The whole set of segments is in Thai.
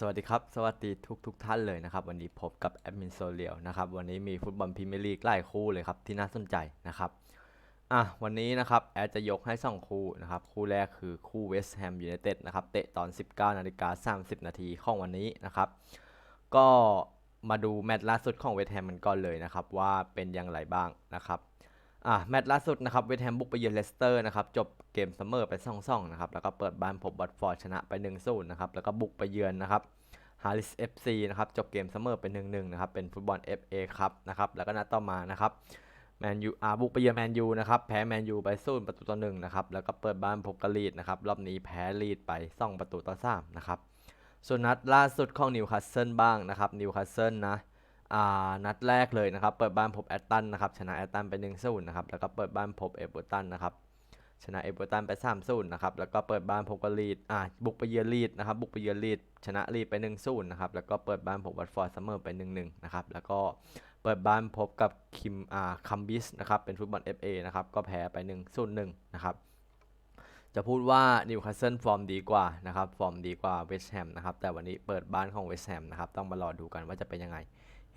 สวัสดีครับ สวัสดีทุกทุกท่านเลยนะครับ วันนี้พบกับแอดมินโซเลียวนะครับ วันนี้มีฟุตบอลพรีเมียร์ลีกหลายคู่เลยครับ ที่น่าสนใจนะครับอะวันนี้นะครับ แอดจะยกให้ 2 คู่นะครับ คู่แรกคือคู่เวสต์แฮมยูไนเต็ดนะครับ เตะตอน 19นาฬิกา30 นาทีของวันนี้นะครับ ก็มาดูแมตช์ล่าสุดของเวสต์แฮมกันก่อนเลยนะครับ ว่าเป็นอย่างไรบ้างนะครับ อะแมตช์ล่าสุดนะครับเวสแฮมบุกไปเยือนเลสเตอร์นะครับจบเกมเสมอไป2-2นะครับแล้วก็เปิดบ้านพบบัตฟอร์ดชนะไป1-0นนะครับแล้วก็บุกไปเยือนนะครับฮาริส FC นะครับจบเกมเสมอเป็น1-1นะครับเป็นฟุตบอล FA ครับนะครับแล้วก็นัดต่อมานะครับแมนยูอาบุกไปเยือนแมนยูนะครับแพ้แมนยูไปศูนย์ประตูต่อหนึ่งนะครับแล้วก็เปิดบ้านพบกับลีดนะครับรอบนี้แพ้ลีดไป2ประตูต่อ3นะครับส่วนนัดล่าสุดของนิวคาสเซิลบ้างนะครับนิวคาสเซิลนะ นัดแรกเลยนะครับ เปิดบ้านพบแอตตันนะครับ ชนะแอตตันไป1-0นะครับ แล้วก็เปิดบ้านพบเอเวอร์ตันนะครับ ชนะเอเวอร์ตันไป3 0นะครับ แล้วก็เปิดบ้านพบกับลีด อ่า บุกไปเยือนลีดนะครับ บุกไปเยือนลีด ชนะลีดไป1 0นะครับ แล้วก็เปิดบ้านพบวัตฟอร์ดเสมอไป1 1นะครับ แล้วก็เปิดบ้านพบกับคิม อ่า คัมบิสนะครับ เป็นฟุตบอล FA นะครับ ก็แพ้ไป1 0 1นะครับ จะพูดว่านิวคาสเซิลฟอร์มดีกว่านะครับ ฟอร์มดีกว่าเวสต์แฮมนะครับ แต่วันนี้เปิดบ้านของเวสต์แฮมนะครับ ต้องมารอดูกันว่าจะเป็นยังไง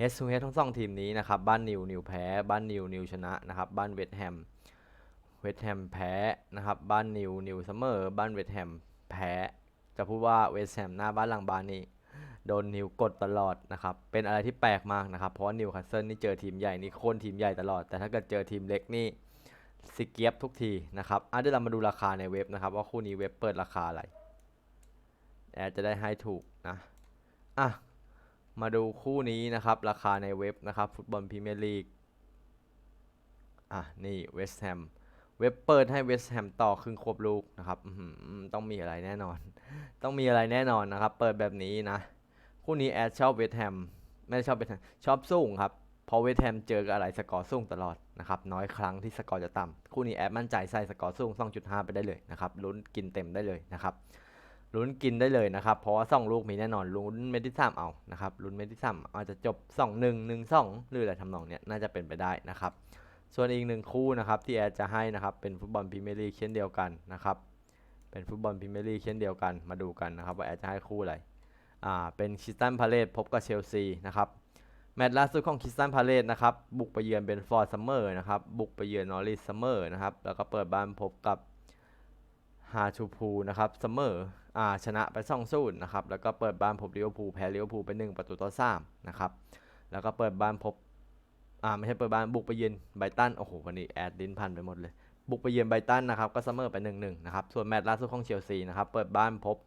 เฮดซูเฮดทั้งสองทีมนี้นะครับ บ้านนิวนิวแพ้ บ้านนิวนิวชนะนะครับ บ้านเวสแฮม เวสแฮมแพ้นะครับ บ้านนิวนิวเสมอ บ้านเวสแฮมแพ้ จะพูดว่าเวสแฮมหน้าบ้านหลังบ้านนี่โดนนิวกดตลอดนะครับ เป็นอะไรที่แปลกมากนะครับ เพราะว่านิวคาสเซิลนี่เจอทีมใหญ่นี่โค่นทีมใหญ่ตลอด แต่ถ้าเกิดเจอทีมเล็กนี่สิเกียบทุกทีนะครับอะเดี๋ยวเรามาดูราคาในเว็บนะครับว่าคู่นี้เว็บเปิดราคาอะไรแอดจะได้ให้ถูกนะ อะ มาดูคู่นี้นะครับ ราคาในเว็บนะครับ ฟุตบอลพรีเมียร์ลีก อะ นี่เวสต์แฮม เว็บเปิดให้เวสต์แฮมต่อครึ่งควบลูกนะครับต้องมีอะไรแน่นอน ต้องมีอะไรแน่นอนนะครับ เปิดแบบนี้นะ คู่นี้แอดชอบเวสต์แฮม ไม่ชอบเวสต์แฮม ชอบสูงครับเพราะเวสต์แฮมเจอกับอะไรสกอร์สูงตลอดนะครับ น้อยครั้งที่สกอร์จะต่ำคู่นี้แอดมั่นใจใส่สกอร์สูง2.5 ไปได้เลยนะครับ ลุ้นกินเต็มได้เลยนะครับ ลุ้นกินได้เลยนะครับ เพราะว่าสองลูกมีแน่นอนลุ้นเม็ดที่สามเอานะครับลุ้นเม็ดที่สามอาจจะจบ2 1 1 2หนึ่งสองหรืออะไรทำนองเนี้ยน่าจะเป็นไปได้นะครับ ส่วนอีกหนึ่งคู่นะครับที่แอดจะให้นะครับเป็นฟุตบอลพรีเมียร์ลีกเช่นเดียวกันนะครับเป็นฟุตบอลพรีเมียร์ลีกเช่นเดียวกันมาดูกันนะครับว่าแอดจะให้คู่อะไรอ่าเป็นคริสตันพาเลตพบกับเชลซีนะครับแมตช์ล่าสุดของคริสตันพาเลตนะครับบุกไปเยือนเบนฟอร์ดซัมเมอร์นะครับบุกไปเยือนนอริสซัมเมอร์นะครับแล้วก็เปิดบ้านพบกับฮาชูพูนะครับซัมเมอร์ ชนะไป2 0นะครับ แล้วก็เปิดบ้านพบลิเวอร์พูลแพ้ลิเวอร์พูลไป1ประตูต่อ3นะครับ แล้วก็เปิดบ้านพบ อ่าไม่ใช่เปิดบ้านบุกไปเยือนไบตัน โอ้โหวันนี้แอดลินพันไปหมดเลย บุกไปเยือนไบตันนะครับ ก็เสมอไป1นหนึ่งนะครับ ส่วนแมตช์ล่าสุดของเชลซีนะครับ เปิดบ้านพบ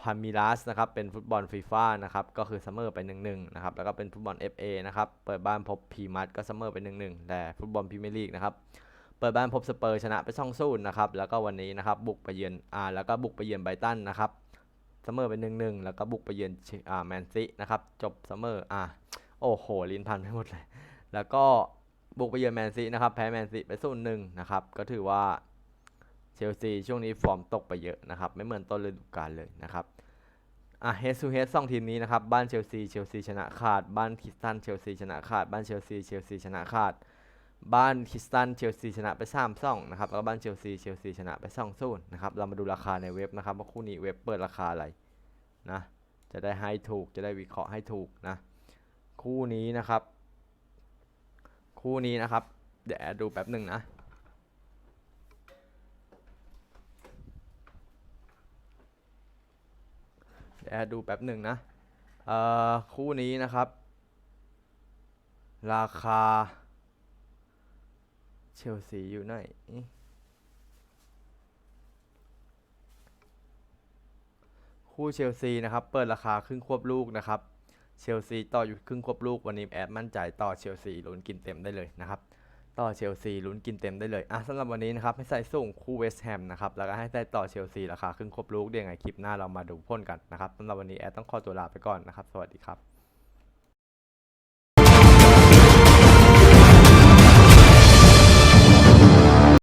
พามิลัสนะครับ เป็นฟุตบอลฟีฟ่านะครับ ก็คือเสมอไป1นหนึ่งนะครับ แล้วก็เป็นฟุตบอล FA นะครับ เปิดบ้านพบพีมัดก็เสมอไป1นหนึ่งแต่ฟุตบอลพรีเมียร์ลีกนะครับ เปิดบ้านพบสเปอร์ชนะไป2องศูนย์นะครับแล้วก็วันนี้นะครับบุกไปเยือนอ่าแล้วก็บุกไปเยือนไบตันนะครับเสมอไป1นหนึ่งแล้วก็บุกไปเยือนอ่าแมนซีนะครับจบเสมออ่าโอ้โหลิ้นพันไปหมดเลย แล้วก็บุกไปเยือนแมนซีนะครับแพ้แมนซีไปศูนย์หนึ่งนะครับก็ถือว่าเชลซีช่วงนี้ฟอร์มตกไปเยอะนะครับไม่เหมือนต้นฤดูกาลเลยนะครับอะเฮดซูเฮดสองทีมนี้นะครับบ้านเชลซีเชลซีชนะขาดบ้านคิสตันเชลซีชนะขาดบ้านเชลซีเชลซีชนะขาด บ้านคริสตันเชลซีชนะไป3ามสองนะครับแล้วก็บ้านเชลซีเชลซีชนะไป2องศูนย์นะครับเรามาดูราคาในเว็บนะครับว่าคู่นี้เว็บเปิดราคาอะไรนะจะได้ให้ถูกจะได้วิเคราะห์ให้ถูกนะคู่นี้นะครับ คู่นี้นะครับ เดี๋ยวดูแป๊บหนึ่งนะเดี๋ยวดดูแป๊บหนึ่งนะเอ่อคู่นี้นะครับ ราคา เชลซีอยู่ไหนคู่เชลซีนะครับ เปิดราคาครึ่งควบลูกนะครับ เชลซีต่ออยู่ครึ่งควบลูกวันนี้แอดมั่นใจต่อเชลซีลุ้นกินเต็มได้เลยนะครับ ต่อเชลซีลุ้นกินเต็มได้เลยอะสำหรับวันนี้นะครับให้ใส่ส่งคู่เวสต์แฮมนะครับแล้วก็ให้ใส่ต่อเชลซีราคาครึ่งควบลูกเดี๋ยวไงคลิปหน้าเรามาดูพ่นกันนะครับสำหรับวันนี้แอดต้องขอตัวลาไปก่อนนะครับ สวัสดีครับ